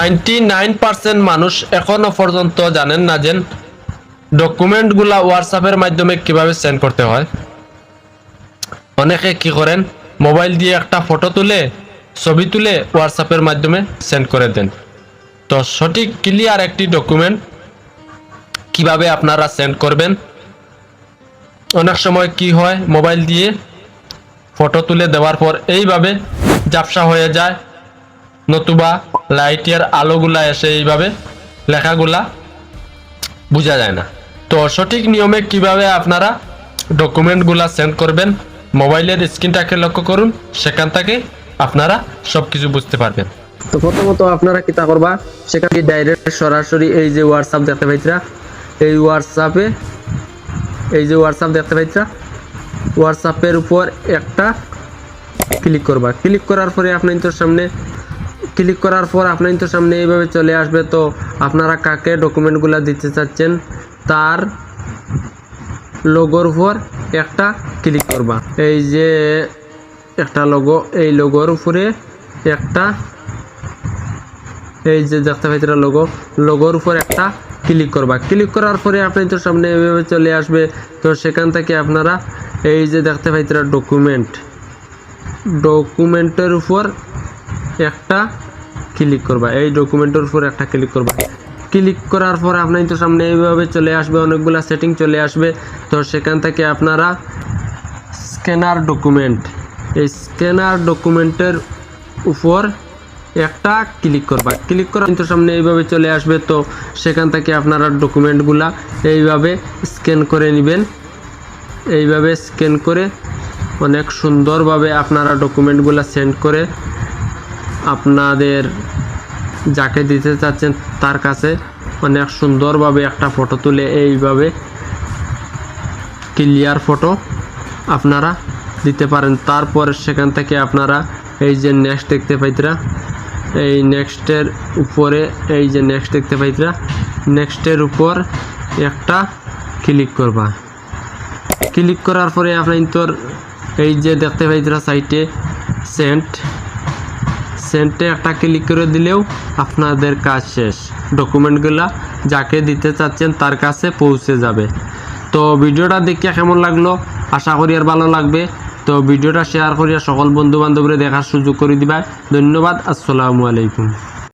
Ninety nine percent মানুষ এখনও পর্যন্ত জানেন না যে ডকুমেন্টগুলা হোয়াটসঅ্যাপের মাধ্যমে কীভাবে সেন্ড করতে হয়। অনেকে কি করেন মোবাইল দিয়ে একটা ফটো তুলে, ছবি তুলে হোয়াটসঅ্যাপের মাধ্যমে সেন্ড করে দেন। তো সঠিক ক্লিয়ার একটি ডকুমেন্ট কীভাবে আপনারা সেন্ড করবেন? অনেক সময় কি হয় মোবাইল দিয়ে ফটো তুলে দেওয়ার পর এইভাবে ঝাপসা হয়ে যায়। নতুবা লাইটের আলোগুলা এসে এইভাবে লেখাগুলা বোঝা যায় না। তো সঠিক নিয়মে কীভাবে আপনারা ডকুমেন্টগুলা সেন্ড করবেন, মোবাইলের স্ক্রিনটাকে লক্ষ্য করুন, সেখান থেকে আপনারা সব কিছু বুঝতে পারবেন। তো প্রথমত আপনারা কিতা করবা, সেখানে ডাইরেক্ট সরাসরি এই যে হোয়াটসঅ্যাপ দেখতে পাইতরা, এই হোয়াটসঅ্যাপে এই যে হোয়াটসঅ্যাপ দেখতে পাইতরা হোয়াটসঅ্যাপের উপর একটা ক্লিক করবা। ক্লিক করার পরে আপনার সামনে ক্লিক করার পর আপনার তোর সামনে এইভাবে চলে আসবে। তো আপনারা কাকে ডকুমেন্টগুলো দিতে চাচ্ছেন, তার লোগোর উপর একটা ক্লিক করবা। এই যে একটা লোগো, এই লোগোর উপরে একটা, এই যে দেখতে পাইতে লোগো, লোগোর উপর একটা ক্লিক করবা। ক্লিক করার পরে আপনি তো সামনে এভাবে চলে আসবে। তো সেখান থেকে আপনারা এই যে দেখতে পাইতে ডকুমেন্ট। ডকুমেন্টের উপর একটা ক্লিক করবা। এই ডকুমেন্টের উপর একটা ক্লিক করবা। ক্লিক করার পর আপনার তো সামনে এইভাবে চলে আসবে, অনেকগুলা সেটিং চলে আসবে। তো সেখান থেকে আপনারা স্ক্যানার ডকুমেন্ট এই স্ক্যানার ডকুমেন্টের উপর একটা ক্লিক করবা। ক্লিক করার কিন্তু সামনে এইভাবে চলে আসবে, তো সেখান থেকে আপনারা ডকুমেন্টগুলা এইভাবে স্ক্যান করে নেবেন। এইভাবে স্ক্যান করে অনেক সুন্দরভাবে আপনারা ডকুমেন্টগুলা সেন্ড করে আপনাদের যাকে দিতে চাচ্ছেন তার কাছে অনেক সুন্দরভাবে একটা ফটো তুলে এইভাবে ক্লিয়ার ফটো আপনারা দিতে পারেন। তারপরে সেখান থেকে আপনারা এই যে নেক্সট দেখতে পাইতরা, এই নেক্সটের উপরে এই যে নেক্সট দেখতে পাইতরা নেক্সটের উপর একটা ক্লিক করবা। ক্লিক করার পরে আপনার তোর এই যে দেখতে পাইতরা সাইটে সেন্ট সেন্টে একটা ক্লিক করে দিলেও আপনাদের কাজ শেষ। ডকুমেন্টগুলো যাকে দিতে চাচ্ছেন তার কাছে পৌঁছে যাবে। তো ভিডিওটা দেখিয়া কেমন লাগল? আশা করি আর ভালো লাগবে। তো ভিডিওটা শেয়ার করিয়া সকল বন্ধু বান্ধবরে দেখার সুযোগ করে দিবা ধন্যবাদ। আসসালামু আলাইকুম।